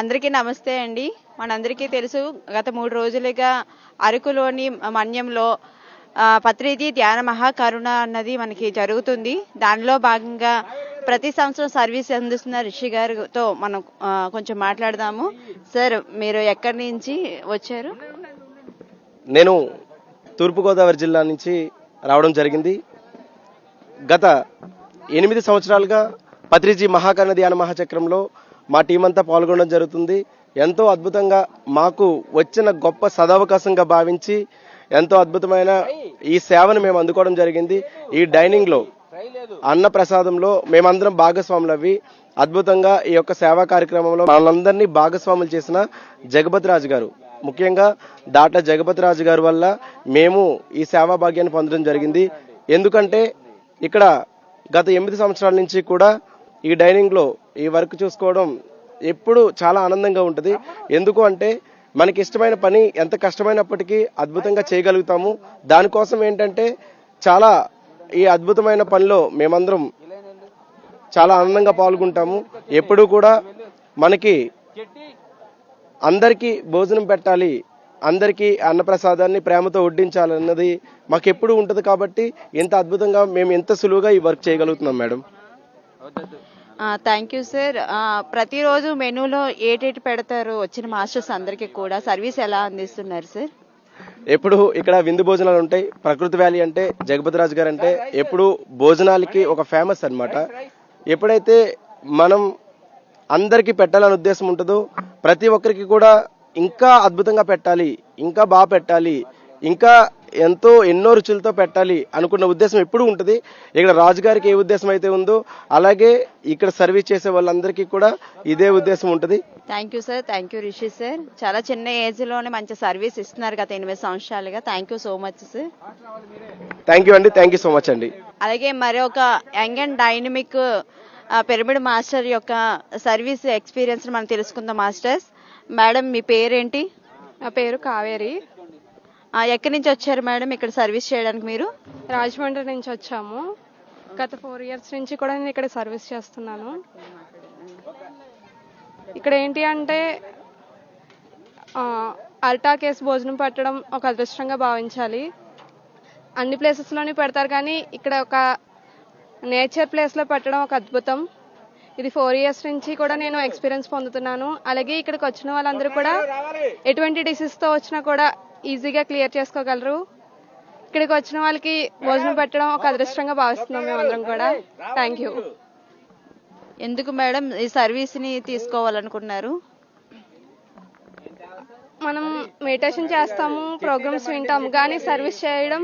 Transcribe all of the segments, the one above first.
అందరికీ నమస్తే అండి. మనందరికీ తెలుసు గత మూడు రోజులుగా అరకులోని మన్యంలో పత్రిది ధ్యాన మహాకరుణ అన్నది మనకి జరుగుతుంది. దానిలో భాగంగా ప్రతి సంవత్సరం సర్వీస్ అందిస్తున్న రిషి గారితో మనం కొంచెం మాట్లాడదాము. సార్ మీరు ఎక్కడి నుంచి వచ్చారు? నేను తూర్పుగోదావరి జిల్లా నుంచి రావడం జరిగింది. గత ఎనిమిది సంవత్సరాలుగా పత్రిజీ మహాకరణ ధ్యాన మహాచక్రంలో మా టీం అంతా పాల్గొనడం జరుగుతుంది. ఎంతో అద్భుతంగా మాకు వచ్చిన గొప్ప సదవకాశంగా భావించి ఎంతో అద్భుతమైన ఈ సేవను మేము అందుకోవడం జరిగింది. ఈ డైనింగ్లో అన్న ప్రసాదంలో మేమందరం భాగస్వాములు అవి అద్భుతంగా ఈ యొక్క సేవా కార్యక్రమంలో మనందరినీ భాగస్వాములు చేసిన జగపతి రాజు గారు. ముఖ్యంగా డాక్టర్ జగపతి రాజు గారి వల్ల మేము ఈ సేవా భాగ్యాన్ని పొందడం జరిగింది. ఎందుకంటే ఇక్కడ గత ఎనిమిది సంవత్సరాల నుంచి కూడా ఈ డైనింగ్లో ఈ వర్క్ చూసుకోవడం ఎప్పుడు చాలా ఆనందంగా ఉంటుంది. ఎందుకు అంటే మనకి ఇష్టమైన పని ఎంత కష్టమైనప్పటికీ అద్భుతంగా చేయగలుగుతాము. దానికోసం ఏంటంటే చాలా ఈ అద్భుతమైన పనిలో మేమందరం చాలా ఆనందంగా పాల్గొంటాము. ఎప్పుడూ కూడా మనకి అందరికీ భోజనం పెట్టాలి అందరికీ అన్నప్రసాదాన్ని ప్రేమతో వడ్డించాలన్నది మాకు ఎప్పుడు ఉంటుంది కాబట్టి ఎంత అద్భుతంగా మేము ఎంత సులువుగా ఈ వర్క్ చేయగలుగుతున్నాం మేడం. థ్యాంక్ యూ సార్ ప్రతిరోజు మెనూలో ఏటేటి పెడతారు వచ్చిన మాస్టర్స్ అందరికీ కూడా? సర్వీస్ ఎలా అందిస్తున్నారు సార్ ఎప్పుడు ఇక్కడ విందు భోజనాలు ఉంటాయి ప్రకృతి వ్యాలీ అంటే జగపతి రాజు గారు అంటే ఎప్పుడు భోజనాలకి ఒక ఫేమస్ అన్నమాట. ఎప్పుడైతే మనం అందరికీ పెట్టాలనే ఉద్దేశం ఉంటుందో ప్రతి ఒక్కరికి కూడా ఇంకా అద్భుతంగా పెట్టాలి ఇంకా బాగా పెట్టాలి ఇంకా ఎంతో ఎన్నో రుచులతో పెట్టాలి అనుకున్న ఉద్దేశం ఎప్పుడు ఉంటుంది. ఇక్కడ రాజుగారికి ఏ ఉద్దేశం అయితే ఉందో అలాగే ఇక్కడ సర్వీస్ చేసే వాళ్ళందరికీ కూడా ఇదే ఉద్దేశం ఉంటుంది. Thank you sir thank you Rishi sir. చాలా చిన్న ఏజ్లోనే మంచి సర్వీస్ ఇస్తున్నారు గత ఎనిమిది సంవత్సరాలుగా. Thank you so much sir. Thank you అండి థ్యాంక్ యూ సో మచ్ అండి. అలాగే మరి ఒక young and dynamic pyramid master యొక్క సర్వీస్ ఎక్స్పీరియన్స్ మనం తెలుసుకుందాం మాస్టర్స్. మేడం మీ పేరేంటి? నా పేరు కావేరి. ఎక్కడి నుంచి వచ్చారు మేడం ఇక్కడ సర్వీస్ చేయడానికి మీరు? రాజమండ్రి నుంచి వచ్చాము. గత ఫోర్ ఇయర్స్ నుంచి కూడా నేను ఇక్కడ సర్వీస్ చేస్తున్నాను. ఇక్కడ ఏంటి అంటే అల్టా కేసు భోజనం పెట్టడం ఒక అదృష్టంగా భావించాలి. అన్ని ప్లేసెస్లోనే పెడతారు కానీ ఇక్కడ ఒక నేచర్ ప్లేస్లో పెట్టడం ఒక అద్భుతం. ఇది ఫోర్ ఇయర్స్ నుంచి కూడా నేను ఎక్స్పీరియన్స్ పొందుతున్నాను. అలాగే ఇక్కడికి వచ్చిన వాళ్ళందరూ కూడా ఎటువంటి డిసీజ్తో వచ్చినా కూడా ఈజీగా క్లియర్ చేసుకోగలరు. ఇక్కడికి వచ్చిన వాళ్ళకి భోజనం పెట్టడం ఒక అదృష్టంగా భావిస్తున్నాం మేమందరం కూడా. థ్యాంక్ యూ ఎందుకు మేడం ఈ సర్వీస్ని తీసుకోవాలనుకున్నారు మనం మెడిటేషన్ చేస్తాము ప్రోగ్రామ్స్ వింటాము కానీ సర్వీస్ చేయడం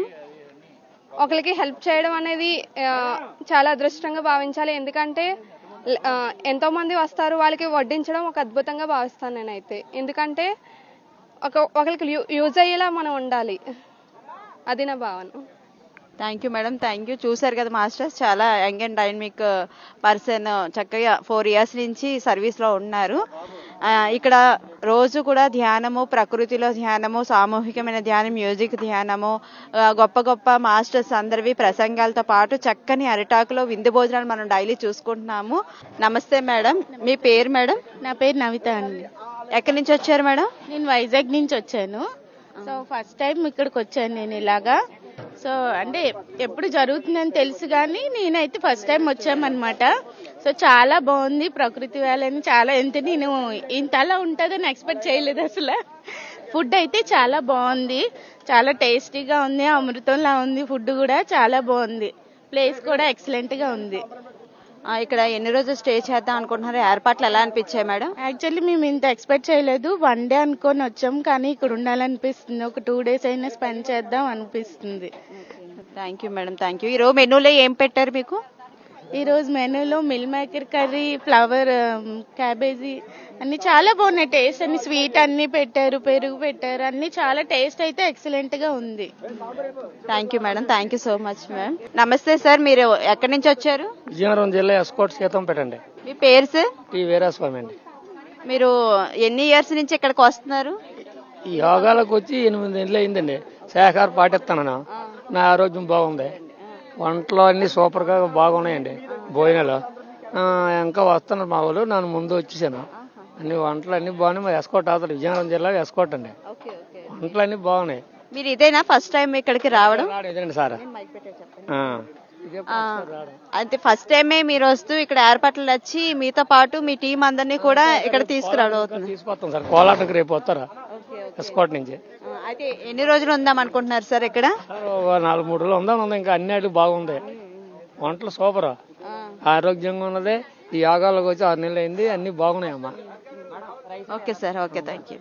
ఒకరికి హెల్ప్ చేయడం అనేది చాలా అదృష్టంగా భావించాలి. ఎందుకంటే ఆ, ఎంతో మంది వస్తారు వాళ్ళకి వడ్డించడం ఒక అద్భుతంగా భావిస్తాను నేనైతే. ఎందుకంటే ఒక ఒకరికి యూజ్ అయ్యేలా మనం ఉండాలి. అది నా భావన. Thank you madam thank you చూశారు కదా మాస్టర్స్ చాలా యంగ్ అండ్ డైనమిక్ పర్సన్ చక్కగా ఫోర్ ఇయర్స్ నుంచి సర్వీస్లో ఉన్నారు. ఇక్కడ రోజు కూడా ధ్యానము ప్రకృతిలో ధ్యానము సామూహికమైన ధ్యానం మ్యూజిక్ ధ్యానము గొప్ప గొప్ప మాస్టర్స్ అందరివి ప్రసంగాలతో పాటు చక్కని అరిటాకులో విందు భోజనాలు మనం డైలీ చూసుకుంటున్నాము. నమస్తే మేడం మీ పేరు మేడం నా పేరు నవిత అండి. ఎక్కడి నుంచి వచ్చారు మేడం? నేను వైజాగ్ నుంచి వచ్చాను. సో ఫస్ట్ టైం ఇక్కడికి వచ్చాను నేను ఇలాగా. సో అంటే ఎప్పుడు జరుగుతుందని తెలుసు కానీ నేనైతే ఫస్ట్ టైం వచ్చామన్నమాట. సో చాలా బాగుంది ప్రకృతి వేలని చాలా ఎంత నేను ఇంతలా ఉంటుందని ఎక్స్పెక్ట్ చేయలేదు అసలు. ఫుడ్ అయితే చాలా బాగుంది. చాలా టేస్టీగా ఉంది అమృతంలా ఉంది ఫుడ్ కూడా చాలా బాగుంది. ప్లేస్ కూడా ఎక్సలెంట్గా ఉంది. ఇక్కడ ఎన్ని రోజులు స్టే చేద్దాం అనుకుంటున్నారు? ఏర్పాట్లు ఎలా అనిపించాయి మేడం? యాక్చువల్లీ మేము ఇంత ఎక్స్పెక్ట్ చేయలేదు. వన్ డే అనుకొని వచ్చాం కానీ ఇక్కడ ఉండాలనిపిస్తుంది. ఒక టూ డేస్ అయినా స్పెండ్ చేద్దాం అనిపిస్తుంది. Thank you madam thank you ఈరోజు మెనూలో ఏం పెట్టారు మీకు? ఈ రోజు మెనూలో meal maker curry flower cabbage అన్ని చాలా బాగున్నాయి. టేస్ట్ అన్ని స్వీట్ అన్ని పెట్టారు పెరుగు పెట్టారు అన్ని చాలా టేస్ట్ అయితే ఎక్సలెంట్గా ఉంది. Thank you madam thank you so much ma'am namaste sir మీరు ఎక్కడి నుంచి వచ్చారు? విజయనగరం జిల్లా ఎస్కోట్ సీతం పెట్టండి. మీ పేరు సార్? టి వీరాస్వామి అండి. మీరు ఎన్ని ఇయర్స్ నుంచి ఇక్కడికి వస్తున్నారు? ఈ యోగాలకు వచ్చి ఎనిమిది నెలలు అయిందండి. శాఖాహార పాటిస్తాను నా ఆరోగ్యం బాగుంది. వంటలు అన్ని సూపర్గా బాగున్నాయండి. భోజనాలు. ఇంకా వస్తున్నారు మా వాళ్ళు. నేను ముందు వచ్చేసాను. అన్ని వంటలు అన్ని బాగున్నాయి. మా ఎస్కోట్ అవుతారు విజయనగరం జిల్లా ఎస్కోట్ అండి. వంటలు అన్ని బాగున్నాయి. మీరు ఇదేనా ఫస్ట్ టైం ఇక్కడికి రావడం? ఇదండి సార్. అయితే ఫస్ట్ టైమే మీరు వస్తూ ఇక్కడ ఏర్పాట్లు వచ్చి మీతో పాటు మీ టీం అందరినీ కూడా ఇక్కడ తీసుకురావడం తీసుకొస్తాం సార్. కోలాటకు రేపు వస్తారా? ఎస్కోట్ నుంచి. అయితే ఎన్ని రోజులు ఉందాం అనుకుంటున్నారు సార్ ఇక్కడ? నాలుగు మూడు రోజులు ఉందా ఉంది ఇంకా అన్ని అటు బాగుంది. వంటలు సూపర్. ఆరోగ్యంగా ఉన్నదే. ఈ యోగాలోకి వచ్చి ఆరు నెలలు అయింది. అన్ని బాగున్నాయి అమ్మా okay sir okay. Thank you